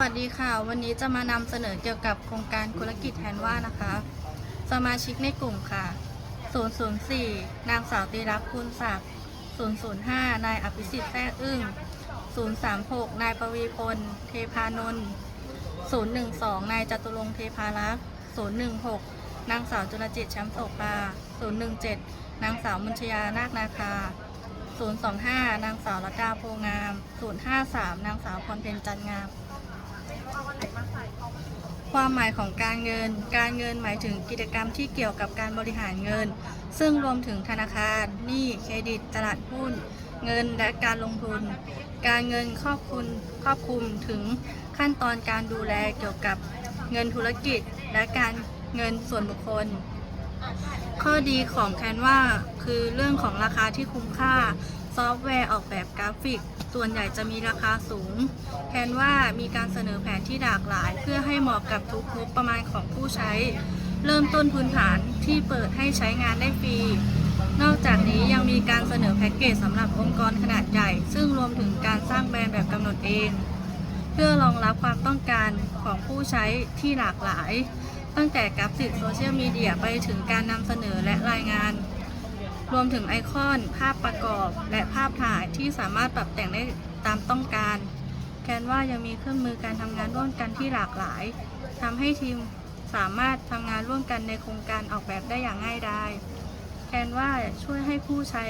สวัสดีค่ะ วันนี้จะมานำเสนอเกี่ยวกับโครงการธุรกิจแทนว่านะคะ สมาชิกในกลุ่มค่ะ 004 นางสาวตีรักคุณศักดิ์ 005 นายอภิสิทธิ์แท้อึ้ง 036 นายปวีพล เทพานนท์ 012 นายจตุรงเทพารักษ์ 016 นางสาวจุลจิตแชมป์โสภา 017 นางสาวมุญชยานาคนาคา 025 นางสาวรัตดาโพงาม 053 นางสาวพรเพ็ญจันงาม ความหมายของการเงิน การเงินหมายถึงกิจกรรมที่เกี่ยวกับการบริหารเงิน ซึ่งรวมถึงธนาคารหนี้เครดิตตลาดหุ้น เงินและการลงทุน การเงินครอบคลุมครอบคลุมถึงขั้นตอนการดูแลเกี่ยวกับเงินธุรกิจและการเงินส่วนบุคคล ข้อดีของแคนวาคือเรื่องของราคาที่คุ้มค่า ซอฟต์แวร์ออกแบบกราฟิก ส่วนใหญ่จะมีราคาสูงแคนว่ามีการเสนอแผนที่หลากหลาย เพื่อให้เหมาะกับทุกงบประมาณของผู้ใช้ เริ่มต้นพื้นฐานที่เปิดให้ใช้งานได้ฟรี นอกจากนี้ยังมีการเสนอแพ็กเกจสำหรับองค์กรขนาดใหญ่ ซึ่งรวมถึงการสร้างแบรนด์แบบกำหนดเอง เพื่อรองรับความต้องการของผู้ใช้ที่หลากหลาย ตั้งแต่กราฟิกโซเชียลมีเดียไปถึงการนำเสนอและรายงาน รวมถึงไอคอน ภาพประกอบ และภาพถ่ายที่สามารถปรับแต่งได้ตามต้องการ แคนว่ายังมีเครื่องมือการทำงานร่วมกันที่หลากหลายทำให้ทีมสามารถทำงานร่วมกันในโครงการออกแบบได้อย่างง่ายดายแคนว่าช่วยให้ผู้ใช้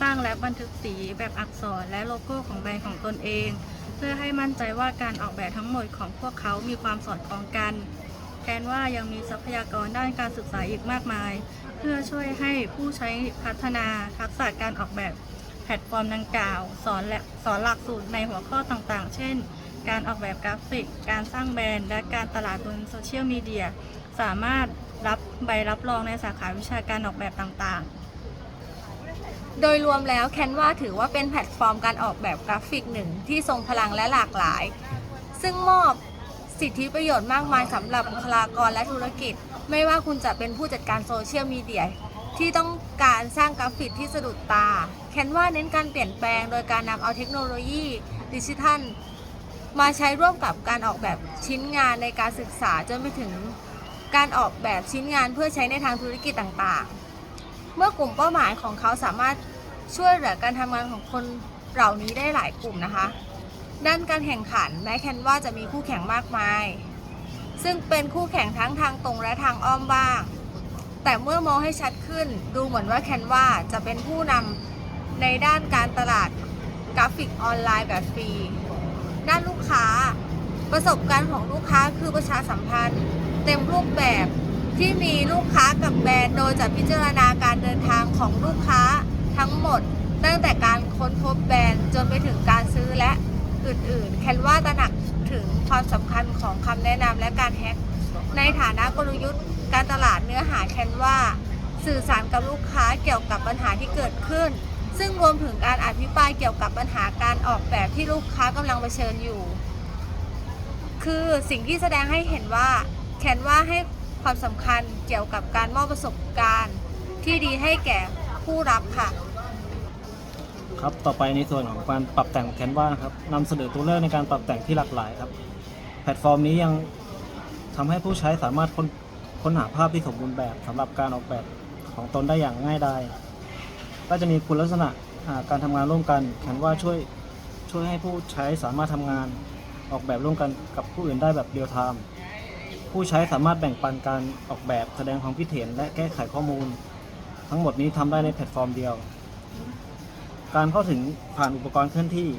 สร้างและบันทึกสีแบบอักษรและโลโก้ของแบรนด์ของตนเอง เพื่อให้มั่นใจว่าการออกแบบทั้งหมดของพวกเขามีความสอดคล้องกันแทนว่ายังมีทรัพยากรด้านการศึกษาอีกมากมาย เพื่อช่วยให้ผู้ใช้พัฒนาทักษะการออกแบบแพลตฟอร์มดังกล่าว สอนและสอนหลักสูตรในหัวข้อต่างๆ เช่น การออกแบบกราฟิก การสร้างแบรนด์ และการตลาดบนโซเชียลมีเดีย สามารถรับใบรับรองในสาขาวิชาการออกแบบต่างๆโดยรวมแล้วแคนวาถือว่าเป็นแพลตฟอร์มการออกแบบกราฟิกหนึ่งที่ทรงพลังและหลากหลาย ซึ่งมอบ สิทธิประโยชน์มากมายสำหรับบุคลากรและธุรกิจ ไม่ว่าคุณจะเป็นผู้จัดการโซเชียลมีเดียที่ต้องการสร้างกราฟิกที่สะดุดตา แคนวาเน้นการเปลี่ยนแปลงโดยการนำเอาเทคโนโลยีดิจิทัล มาใช้ร่วมกับการออกแบบชิ้นงานในการศึกษาจนไปถึงการออกแบบชิ้นงานเพื่อใช้ในทางธุรกิจต่างๆ เมื่อกลุ่มเป้าหมายของเขาสามารถช่วยเหลือการทำงานของคนเหล่านี้ได้หลายกลุ่มนะคะ ด้านการแข่งขันแม้แคนว่าจะมีคู่แข่งมากมาย ซึ่งเป็นคู่แข่งทั้งทางตรงและทางอ้อมบ้าง แต่เมื่อมองให้ชัดขึ้นดูเหมือนว่าแคนว่าจะเป็นผู้นำในด้านการตลาดกราฟิกออนไลน์แบบฟรี ด้านลูกค้า ประสบการณ์ของลูกค้าคือประชาสัมพันธ์ เต็มรูปแบบที่มีลูกค้ากับแบรนด์โดยจะพิจารณาการเดินทางของลูกค้าทั้งหมด ตั้งแต่การค้นพบแบรนด์จนไปถึงการซื้อและ อื่นๆ แคนว่าตระหนักถึงความสำคัญของคำแนะนำและการแฮ็กในฐานะกลยุทธ์การตลาดเนื้อหาแคนว่าสื่อสารกับลูกค้าเกี่ยวกับปัญหาที่เกิดขึ้น ซึ่งรวมถึงการอภิปรายเกี่ยวกับปัญหาการออกแบบที่ลูกค้ากำลังเผชิญอยู่ คือสิ่งที่แสดงให้เห็นว่าแคนว่าให้ความสำคัญเกี่ยวกับการมอบประสบการณ์ ที่ดีให้แก่ผู้รับค่ะ ครับต่อไปในส่วนของการปรับแต่งแคนวานะครับนำเสนอตัวเลือกในการปรับแต่งที่หลากหลายครับ แพลตฟอร์มนี้ยังทำให้ผู้ใช้สามารถค้นค้นหาภาพที่สมบูรณ์แบบสำหรับการออกแบบของตนได้อย่างง่ายดายก็จะมีคุณลักษณะการทำงานร่วมกันแคนวาช่วยช่วยให้ผู้ใช้สามารถทำงานออกแบบร่วมกันกับผู้อื่นได้แบบเรียลไทม์ผู้ใช้สามารถแบ่งปันการออกแบบแสดงความคิดเห็นและแก้ไขข้อมูล ทั้งหมดนี้ทำได้ในแพลตฟอร์มเดียว การเข้าถึงผ่านอุปกรณ์เคลื่อนที่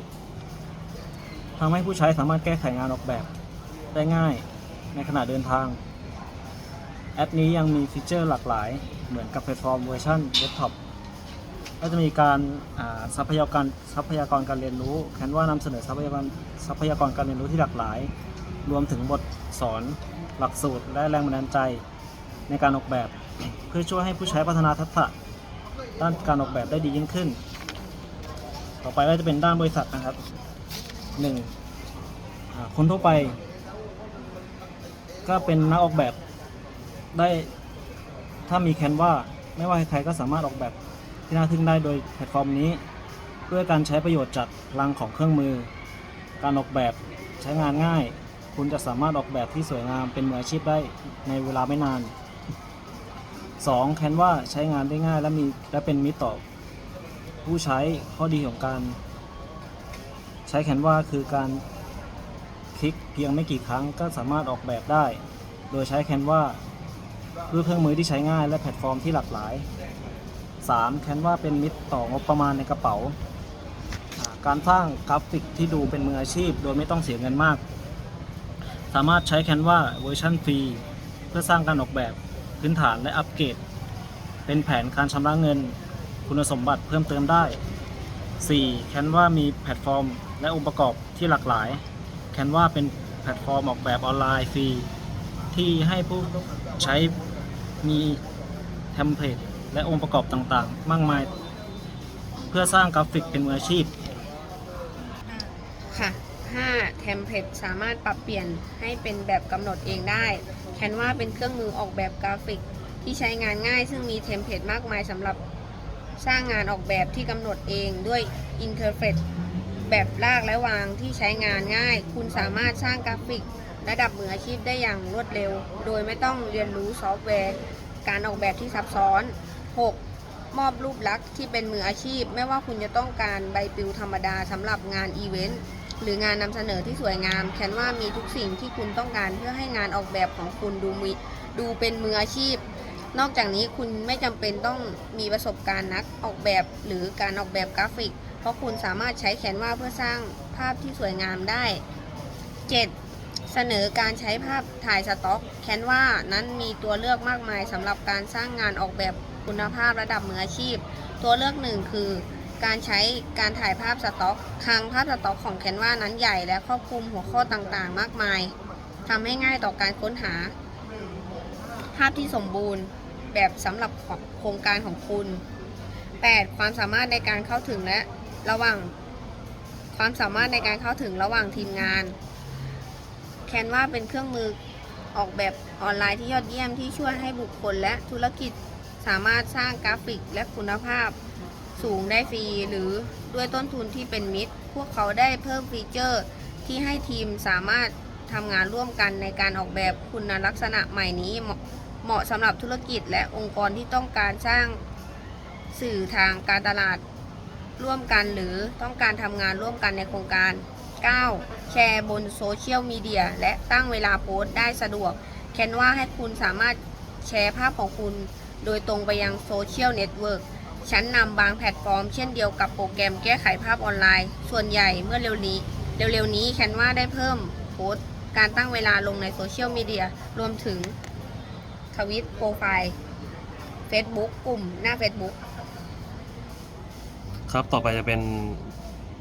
ทำให้ผู้ใช้สามารถแก้ไขงานออกแบบ ได้ง่ายในขณะเดินทาง แอปนี้ยังมีฟีเจอร์หลากหลาย เหมือนกับแพลตฟอร์มเวอร์ชันเดสก์ท็อปก็จะมีการทรัพยากรทรัพยากรการเรียนรู้แคนว่านำเสนอทรัพยากรทรัพยากรการเรียนรู้ที่หลากหลาย รวมถึงบทสอนหลักสูตร และแรงบันดาลใจในการออกแบบ เพื่อช่วยให้ผู้ใช้พัฒนาทักษะด้านการออกแบบได้ดียิ่งขึ้น ต่อไปก็จะเป็นด้านบริษัทนะครับหนึ่งคนทั่วไป ก็เป็นนักออกแบบได้ถ้ามีแคนวาไม่ว่าใครๆก็สามารถออกแบบที่น่าทึ่งได้โดยแพลตฟอร์มนี้ ด้วยการใช้ประโยชน์จากพลังของเครื่องมือ การออกแบบใช้งานง่าย คุณจะสามารถออกแบบที่สวยงามเป็นมืออาชีพได้ในเวลาไม่นาน 2. Canva ใช้งานได้ง่ายและมีและเป็นมิตรต่อ ผู้ใช้ข้อดีของการ ใช้ Canva คือการคลิกเพียงไม่กี่ครั้งก็สามารถออกแบบได้ โดยใช้ Canva ด้วยเครื่องมือที่ใช้ง่ายและแพลตฟอร์มที่หลากหลาย 3. Canva เป็นมิตรต่องบประมาณในกระเป๋า การสร้างกราฟิกที่ดูเป็นมืออาชีพ โดยไม่ต้องเสียเงินมาก สามารถใช้ Canva เวอร์ชันฟรีเพื่อสร้างการออกแบบพื้นฐานและอัปเกรดเป็นแผนการชำระเงิน คุณสมบัติเพิ่มเติมได้ 4. Canva มีแพลตฟอร์ม และองค์ประกอบที่หลากหลาย Canva เป็นแพลตฟอร์มออกแบบออนไลน์ฟรี ที่ให้ผู้ใช้มีเทมเพลตและองค์ประกอบต่างๆ มากมาย เพื่อสร้างกราฟิกเป็นมืออาชีพ ค่ะ 5. เทมเพลตสามารถปรับเปลี่ยนให้เป็นแบบกำหนดเองได้แคนวาเป็นเครื่องมือออกแบบกราฟิกที่ใช้งานง่าย ซึ่งมีเทมเพลตมากมายสำหรับ สร้างงานออกแบบที่กำหนดเองด้วยอินเทอร์เฟซแบบลากและวางที่ใช้งานง่าย คุณสามารถสร้างกราฟิก ระดับมืออาชีพได้อย่างรวดเร็ว โดยไม่ต้องเรียนรู้ซอฟต์แวร์ การออกแบบที่ซับซ้อน 6. มอบรูปลักษณ์ที่เป็นมืออาชีพ ไม่ว่าคุณจะต้องการใบปลิวธรรมดาสำหรับงานอีเวนต์หรืองานนำเสนอที่สวยงาม แคนว่ามีทุกสิ่งที่คุณต้องการเพื่อให้งานออกแบบของคุณดูมีดูเป็นมืออาชีพ นอกจากนี้คุณไม่จำเป็นต้องมีประสบการณ์นักออกแบบหรือการออกแบบกราฟิก เพราะคุณสามารถใช้แคนวาเพื่อสร้างภาพที่สวยงามได้ 7. เสนอการใช้ภาพถ่ายสต็อกแคนวานั้นมีตัวเลือกมากมายสำหรับการสร้างงานออกแบบคุณภาพระดับมืออาชีพ ตัวเลือกหนึ่งคือการใช้การถ่ายภาพสต็อกคลังภาพสต็อกของแคนวานั้นใหญ่และครอบคลุมหัวข้อต่างๆ มากมายทำให้ง่ายต่อการค้นหา ภาพที่สมบูรณ์ แบบสำหรับโครงการของคุณ 8. ความสามารถในการเข้าถึงและระหว่าง ความสามารถในการเข้าถึงระหว่างทีมงานแคนวาเป็นเครื่องมือออกแบบออนไลน์ที่ยอดเยี่ยมที่ช่วยให้บุคคลและธุรกิจสามารถสร้างกราฟิกและคุณภาพสูงได้ฟรี หรือด้วยต้นทุนที่เป็นมิตร พวกเขาได้เพิ่มฟีเจอร์ที่ให้ทีมสามารถทำงานร่วมกันในการออกแบบคุณลักษณะใหม่นี้ เหมาะเหมาะสำหรับธุรกิจและองค์กรที่ต้องการสร้างสื่อทางการตลาดร่วมกันหรือต้องการทำงานร่วมกันในโครงการ 9. แชร์บนโซเชียลมีเดียและตั้งเวลาโพสต์ได้สะดวก แคนว่าให้คุณสามารถแชร์ภาพของคุณ โดยตรงไปยังโซเชียลเน็ตเวิร์กชั้นนำบางแพลตฟอร์มเช่นเดียวกับโปรแกรมแก้ไขภาพออนไลน์ ส่วนใหญ่เมื่อเร็วนี้ เร็วๆนี้แคนว่าได้เพิ่มโพสต์การตั้งเวลาลงในโซเชียลมีเดียรวมถึง ทวิตโปรไฟล์ Facebook กลุ่มหน้า Facebook ครับ ต่อไปจะเป็น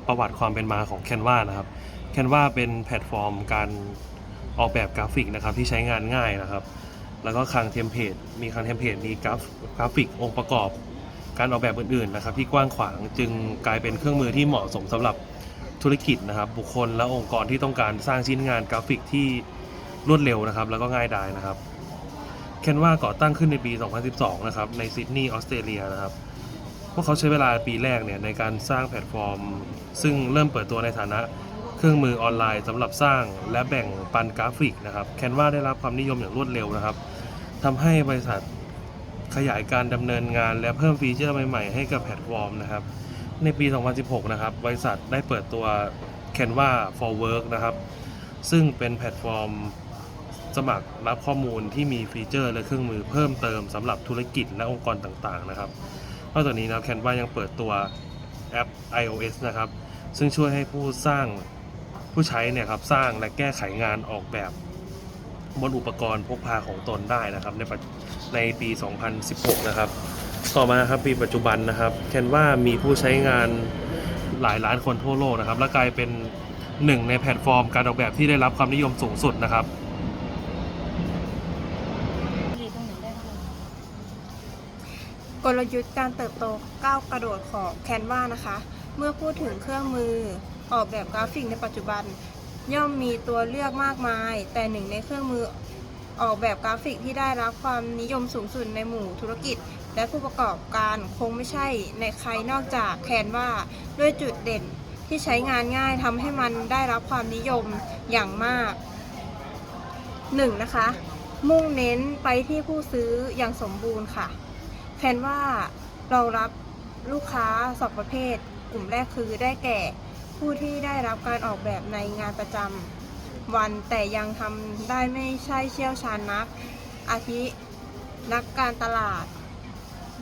ประวัติความเป็นมาของ Canva นะครับ Canva เป็นแพลตฟอร์มการออกแบบกราฟิกนะครับที่ใช้งานง่ายนะครับ แล้วก็คลังเทมเพลต มีคลังเทมเพลต มีกราฟกราฟิกองค์ประกอบ การออกแบบอื่นๆนะครับที่กว้างขวางจึงกลายเป็นเครื่องมือที่เหมาะสมสำหรับธุรกิจนะครับ บุคคลและองค์กรที่ต้องการสร้างชิ้นงานกราฟิกที่รวดเร็วนะครับ แล้วก็ง่ายดายนะครับ Canva ก่อตั้งขึ้นในปี 2012 นะครับ ในซิดนีย์ออสเตรเลียนะครับ พวกเขาใช้เวลาปีแรกเนี่ยในการสร้างแพลตฟอร์ม ซึ่งเริ่มเปิดตัวในฐานะเครื่องมือออนไลน์สำหรับสร้างและแบ่งปันกราฟิกนะครับแคนวาได้รับความนิยมอย่างรวดเร็วนะครับทำให้บริษัทขยายการดำเนินงาน และเพิ่มฟีเจอร์ใหม่ๆ ให้กับแพลตฟอร์มนะครับ ในปี 2016 นะครับ บริษัทได้เปิดตัว Canva for Work นะครับ ซึ่งเป็นแพลตฟอร์ม สมัครรับข้อมูลที่มีฟีเจอร์และเครื่องมือเพิ่มเติมสำหรับธุรกิจและองค์กรต่างๆนะครับนอกจากนี้นะครับ Canva ยังเปิดตัวแอป iOS นะครับ ซึ่งช่วยให้ผู้สร้างผู้ใช้เนี่ยครับสร้างและแก้ไขงานออกแบบบนอุปกรณ์พกพาของตนได้นะครับ ในปัจในปี 2016 นะครับ ต่อมาครับปีปัจจุบันนะครับ Canva มีผู้ใช้งานหลายล้านคนทั่วโลกนะครับ และกลายเป็นหนึ่งในแพลตฟอร์มการออกแบบที่ได้รับความนิยมสูงสุดนะครับ กลยุทธ์การเติบโตก้าวกระโดดของแคนวานะคะ เมื่อพูดถึงเครื่องมือออกแบบกราฟิกในปัจจุบัน ย่อมมีตัวเลือกมากมาย แต่หนึ่งในเครื่องมือออกแบบกราฟิกที่ได้รับความนิยมสูงสุดในหมู่ธุรกิจ และผู้ประกอบการคงไม่ใช่ในใครนอกจากแคนวาด้วยจุดเด่นที่ใช้งานง่ายทำให้มันได้รับความนิยมอย่างมาก 1. นะคะ มุ่งเน้นไปที่ผู้ซื้ออย่างสมบูรณ์ค่ะ แคนว่าเรารับลูกค้าสองประเภท กลุ่มแรกคือได้แก่ผู้ที่ได้รับการออกแบบในงานประจำวันแต่ยังทำได้ไม่ใช่เชี่ยวชาญนัก อาทิ นักการตลาด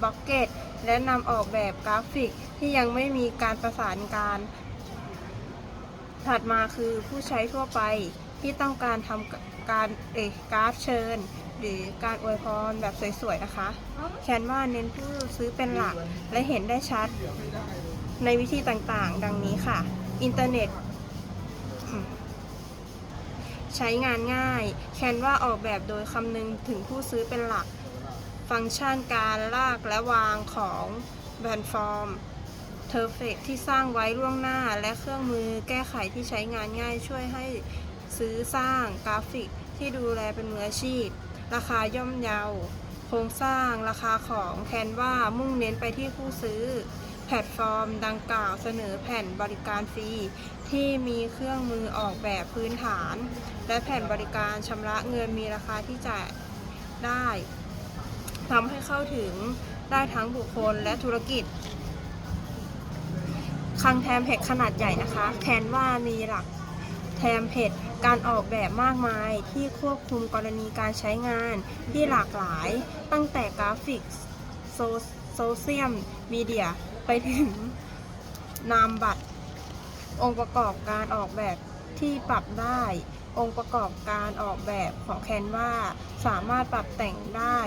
บล็อกเก็ตและนำออกแบบกราฟิกที่ยังไม่มีการประสานการ ถัดมาคือผู้ใช้ทั่วไปที่ต้องการทำการเอกกราฟเชิญ หรือการอวยพรแบบสวยๆนะคะ แคนว่าเน้นผู้ซื้อเป็นหลักและเห็นได้ชัดในวิธีต่างๆ ดังนี้ค่ะ อินเทอร์เน็ตอืมใช้งานง่าย แคนว่าออกแบบโดยคำนึงถึงผู้ซื้อเป็นหลัก ฟังก์ชันการลากและวางของแพลตฟอร์มเทอร์เฟกที่สร้างไว้ล่วงหน้าและเครื่องมือแก้ไขที่ใช้งานง่ายช่วยให้ซื้อสร้างกราฟิกที่ดูแลเป็นมืออาชีพ ราคาย่อมเยา โครงสร้างราคาของแคนว่ามุ่งเน้นไปที่ผู้ซื้อ แพลตฟอร์มดังกล่าวเสนอแผ่นบริการฟรี ที่มีเครื่องมือออกแบบพื้นฐาน และแผ่นบริการชำระเงินมีราคาที่จ่ายได้ทำให้เข้าถึงได้ทั้งบุคคลและธุรกิจคลังแทมเพจขนาดใหญ่นะคะ แคนว่ามีหลักแทมเพจ การออกแบบมากมายที่ควบคุมกรณีการใช้งานที่หลากหลาย ตั้งแต่กราฟิกโซโซเชียลมีเดียไปถึงนามบัตร องค์ประกอบการออกแบบที่ปรับได้ องค์ประกอบการออกแบบของแคนวาสามารถปรับแต่งได้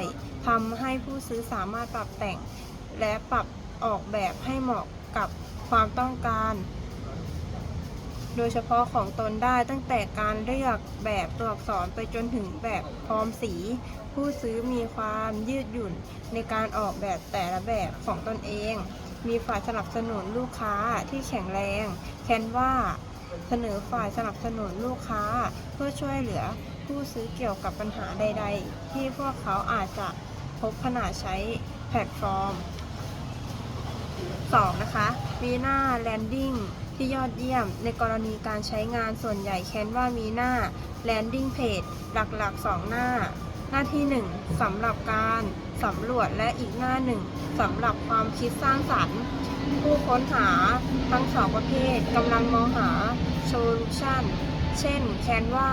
ทำให้ผู้ซื้อสามารถปรับแต่ง และปรับออกแบบให้เหมาะกับความต้องการ โดยเฉพาะของตนได้ตั้งแต่การเลือกแบบตัวอักษรไปจนถึงแบบพร้อมสี ผู้ซื้อมีความยืดหยุ่นในการออกแบบแต่ละแบบของตนเอง มีฝ่ายสนับสนุนลูกค้าที่แข็งแรงแคนว่าเสนอฝ่ายสนับสนุนลูกค้าเพื่อช่วยเหลือผู้ซื้อเกี่ยวกับปัญหาใด ๆ ที่พวกเขาอาจจะพบขณะใช้แพลตฟอร์ม 2. นะคะมีหน้าแลนดิ้ง ที่ยอดเยี่ยม ในกรณีการใช้งานส่วนใหญ่แคนว่ามีหน้าแลนดิ้งเพจหลักๆ 2 หน้า หน้าที่ 1สำหรับการสำรวจและอีกหน้าหนึ่งสำหรับความคิดสร้างสรรค์ผู้ค้นหาทั้งสองประเภทกำลังมองหาโซลูชันเช่นแคนว่า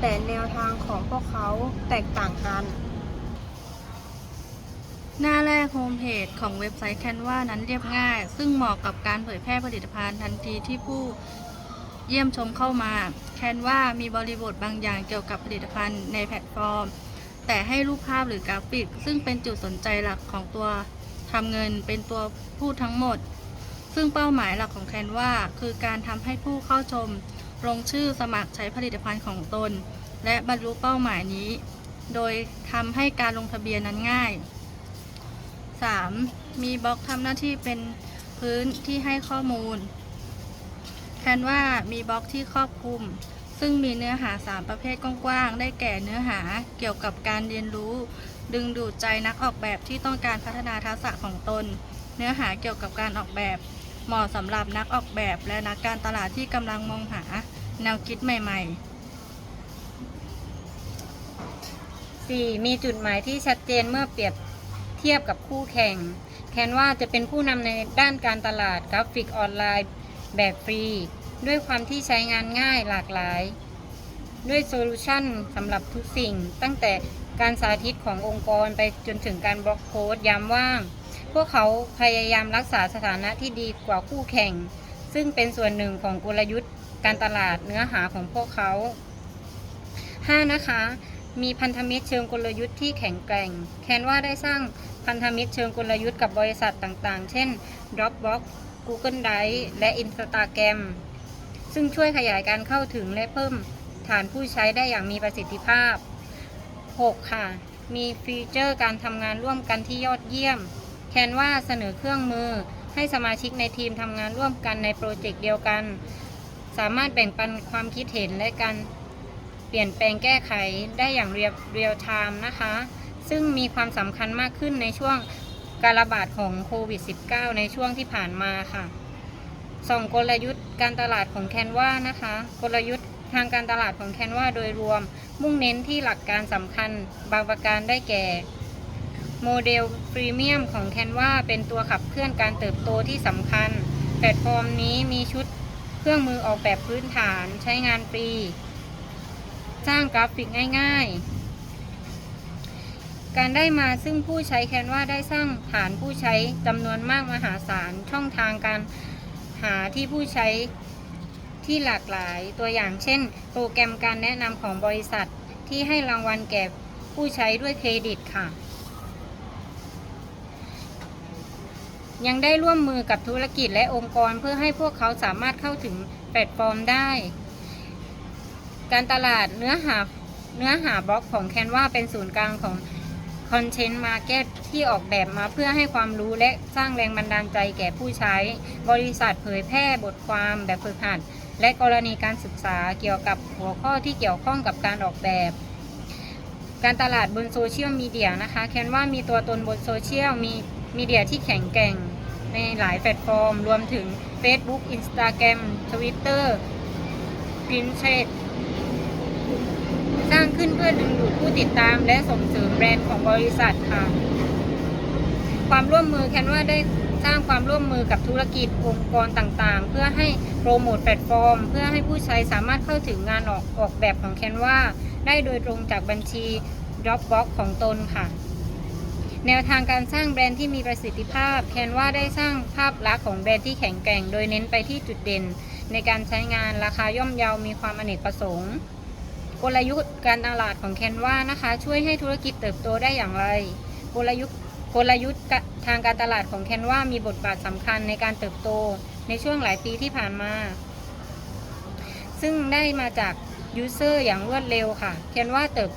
แต่แนวทางของพวกเขาแตกต่างกัน หน้าแรกโฮมเพจของเว็บไซต์แคนวานั้นเรียบง่าย ซึ่งเหมาะกับการเผยแพร่ผลิตภัณฑ์ทันทีที่ผู้เยี่ยมชมเข้ามาแคนวามีบริบทบางอย่างเกี่ยวกับผลิตภัณฑ์ในแพลตฟอร์ม แต่ให้รูปภาพหรือกราฟิก ซึ่งเป็นจุดสนใจหลักของตัวทำเงินเป็นตัวพูดทั้งหมด ซึ่งเป้าหมายหลักของแคนวาคือการทำให้ผู้เข้าชม ลงชื่อสมัครใช้ผลิตภัณฑ์ของตน และบรรลุเป้าหมายนี้ โดยทำให้การลงทะเบียนนั้นง่าย 3. มีบล็อกทำหน้าที่เป็นพื้นที่ให้ข้อมูลแทนว่ามีบล็อกที่ครอบคลุม ซึ่งมีเนื้อหา 3 ประเภทกว้างๆ ได้แก่เนื้อหาเกี่ยวกับการเรียนรู้ ดึงดูดใจนักออกแบบที่ต้องการพัฒนาทักษะของตน เนื้อหาเกี่ยวกับการออกแบบ เหมาะสำหรับนักออกแบบและนักการตลาดที่กำลังมองหาแนวคิดใหม่ ๆ 4. มีจุดหมายที่ชัดเจนเมื่อเปรียบ เทียบกับคู่แข่ง แคนว่าจะเป็นผู้นำในด้านการตลาดกราฟิกออนไลน์แบบฟรี ด้วยความที่ใช้งานง่ายหลากหลาย ด้วยโซลูชันสำหรับทุกสิ่ง ตั้งแต่การสาธิตขององค์กรไปจนถึงการบล็อกโค้ดยามว่าง พวกเขาพยายามรักษาสถานะที่ดีกว่าคู่แข่ง ซึ่งเป็นส่วนหนึ่งของกลยุทธ์ การตลาดเนื้อหาของพวกเขา 5. นะคะ มีพันธมิตรเชิงกลยุทธ์ที่แข็งแกร่ง แคนว่าได้สร้าง พันธมิตรเชิงกลยุทธ์กับบริษัทต่างๆ เช่น Dropbox Google Drive และ Instagram ซึ่งช่วยขยายการเข้าถึงและเพิ่มฐานผู้ใช้ได้อย่างมีประสิทธิภาพ 6. ค่ะ มีฟีเจอร์การทำงานร่วมกันที่ยอดเยี่ยม แคนว่าเสนอเครื่องมือ ให้สมาชิกในทีมทำงานร่วมกันในโปรเจกต์เดียวกัน สามารถแบ่งปันความคิดเห็นและการเปลี่ยนแปลงแก้ไขได้อย่างเรียลเรียลไทม์นะคะ ซึ่งมีความสำคัญมากขึ้นในช่วงการระบาดของโควิด -19 ในช่วงที่ผ่านมาค่ะส่งกลยุทธ์การตลาดของแคนวานะคะ กลยุทธ์ทางการตลาดของแคนวาโดยรวม มุ่งเน้นที่หลักการสำคัญบางประการได้แก่ โมเดลพรีเมียมของ Canva เป็นตัวขับเคลื่อนการเติบโตที่สำคัญ แพลตฟอร์มนี้มีชุดเครื่องมือออกแบบพื้นฐานใช้งานฟรี สร้างกราฟิกง่าย ๆ การได้มาซึ่งผู้ใช้ Canva ได้สร้างฐานผู้ใช้จำนวนมากมหาศาลช่องทางการหาที่ผู้ใช้ที่หลากหลายตัวอย่างเช่น โปรแกรมการแนะนำของบริษัทที่ให้รางวัลแก่ผู้ใช้ด้วยเครดิตค่ะ ยังได้ร่วมมือกับธุรกิจและองค์กรเพื่อให้พวกเขาสามารถเข้าถึงแพลตฟอร์มได้ การตลาดเนื้อหาเนื้อหาบล็อกของ Canva เป็นศูนย์กลางของ Content Market ที่ออกแบบมาเพื่อให้ความรู้และสร้างแรงบันดาลใจแก่ผู้ใช้ บริษัทเผยแพร่บทความแบบฝึกหัด และกรณีการศึกษาเกี่ยวกับหัวข้อที่เกี่ยวข้องกับการออกแบบ การตลาดบนโซเชียลมีเดียนะคะแคนว่ามีตัวตนบนโซเชียลมีมีเดียที่แข็งแกร่งในหลายแพลตฟอร์ม รวมถึง Facebook Instagram Twitter Pinterest สร้างขึ้นเพื่อดึงดูดผู้ติดตามและส่งเสริมแบรนด์ของบริษัทค่ะ ความร่วมมือแคนว่าได้สร้างความร่วมมือกับธุรกิจองค์กรต่างๆ เพื่อให้โปรโมทแพลตฟอร์ม เพื่อให้ผู้ใช้สามารถเข้าถึงงานออกออกแบบของแคนว่าได้โดยตรงจากบัญชี Dropbox ของตนค่ะ แนวทางการสร้างแบรนด์ที่มีประสิทธิภาพแคนว่าได้สร้างภาพลักษณ์ของแบรนด์ที่แข็งแกร่ง โดยเน้นไปที่จุดเด่น ในการใช้งานราคาย่อมเยามีความอเนกประสงค์ กลยุทธ์การตลาดของแคนว่านะคะ ช่วยให้ธุรกิจเติบโตได้อย่างไร กลยุทธ์กลยุทธ์ทางการตลาดของแคนว่ามีบทบาทสำคัญในการเติบโตในช่วงหลายปีที่ผ่านมา ซึ่งได้มาจากยูเซอร์อย่างรวดเร็วค่ะแคนว่าเติบ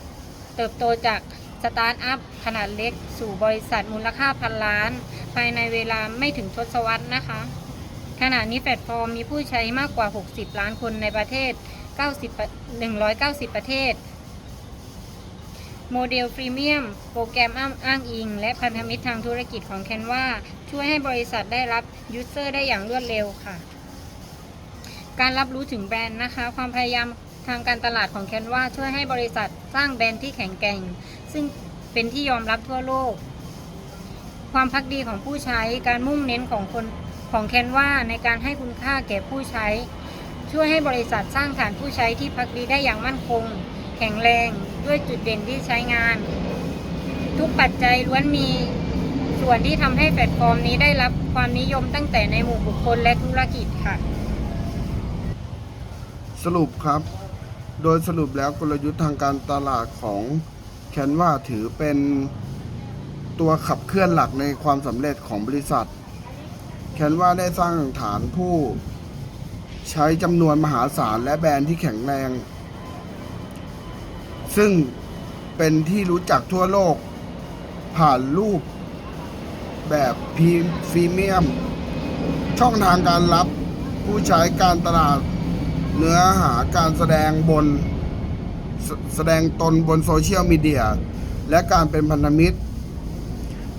เติบโตจากสตาร์ทอัพขนาดเล็ก สู่บริษัทมูลค่าพันล้าน ภายในเวลาไม่ถึงทศวรรษนะคะ ขณะนี้แพลตฟอร์มมีผู้ใช้มากกว่า 60 ล้านคนในประเทศ 90ประ190 ประเทศ โมเดลฟรีเมียม โปรแกรมอ้างอ้างอิง และพันธมิตรทางธุรกิจของ Canva ช่วยให้บริษัทได้รับยูเซอร์ได้อย่างรวดเร็วค่ะ การรับรู้ถึงแบรนด์นะคะ ความพยายามทางการตลาดของ Canva ช่วยให้บริษัทสร้างแบรนด์ที่แข็งแกร่ง ซึ่งเป็นที่ยอมรับทั่วโลก ความพักดีของผู้ใช้ การมุ่งเน้นของคนของ Canva ในการให้คุณค่าแก่ผู้ใช้ ช่วยให้บริษัทสร้างฐานผู้ใช้ที่พักดีได้อย่างมั่นคง แข็งแรงด้วยจุดเด่นที่ใช้งาน ทุกปัจจัยล้วนมีส่วนที่ทำให้แพลตฟอร์มนี้ได้รับความนิยมตั้งแต่ในหมู่บุคคลและธุรกิจค่ะ สรุปครับ โดยสรุปแล้วกลยุทธ์ทางการตลาดของแคนวาถือเป็นตัวขับเคลื่อนหลักในความสำเร็จของบริษัท แคนวาได้สร้างฐานผู้ ใช้จำนวนมหาศาลและแบรนด์ที่แข็งแรง ซึ่งเป็นที่รู้จักทั่วโลก ผ่านรูปแบบพรีซีเมียม ช่องทางการรับผู้ใช้การตลาด เนื้อหาการแสดงบนสแสดงตนบนโซเชียลมีเดีย และการเป็นพันธมิตร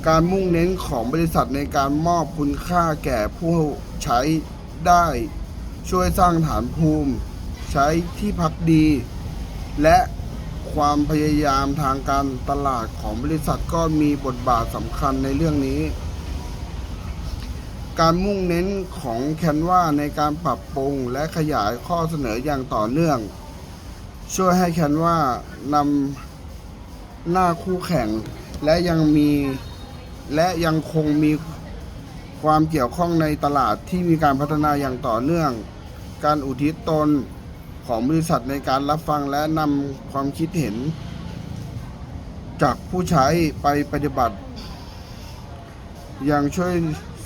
การมุ่งเน้นของบริษัทในการมอบคุณค่าแก่ผู้ใช้ได้ ช่วยสร้างฐานภูมิ ใช้ที่พักดี และความพยายามทางการตลาดของบริษัทก็มีบทบาทสำคัญในเรื่องนี้ การมุ่งเน้นของแคนวาในการปรับปรุงและขยายข้อเสนออย่างต่อเนื่อง ช่วยให้แคนวานำหน้าคู่แข่ง และยังมีและยังคงมีความเกี่ยวข้องในตลาดที่มีการพัฒนาอย่างต่อเนื่อง การอุทิศตนของบริษัทในการรับฟังและนำความคิดเห็น จากผู้ใช้ไปปฏิบัติ ยังช่วย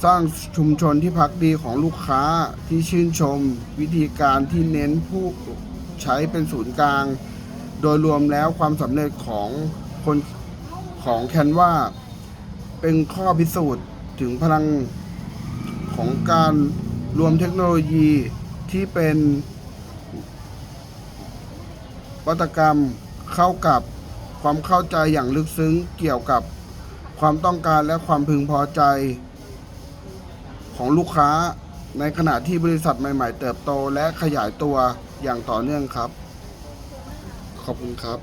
สร้างชุมชนที่พักดีของลูกค้าที่ชื่นชม วิธีการที่เน้นผู้ใช้เป็นศูนย์กลาง โดยรวมแล้วความสำเร็จของคนของแคนวาเป็นข้อพิสูจน์ถึงพลังของการรวมเทคโนโลยี ที่เป็นวัตกรรมเข้ากับความเข้าใจอย่างลึกซึ้งเกี่ยวกับความต้องการและความพึงพอใจของลูกค้าในขณะที่บริษัทใหม่ ๆ เติบโตและขยายตัวอย่างต่อเนื่องครับ ขอบคุณครับ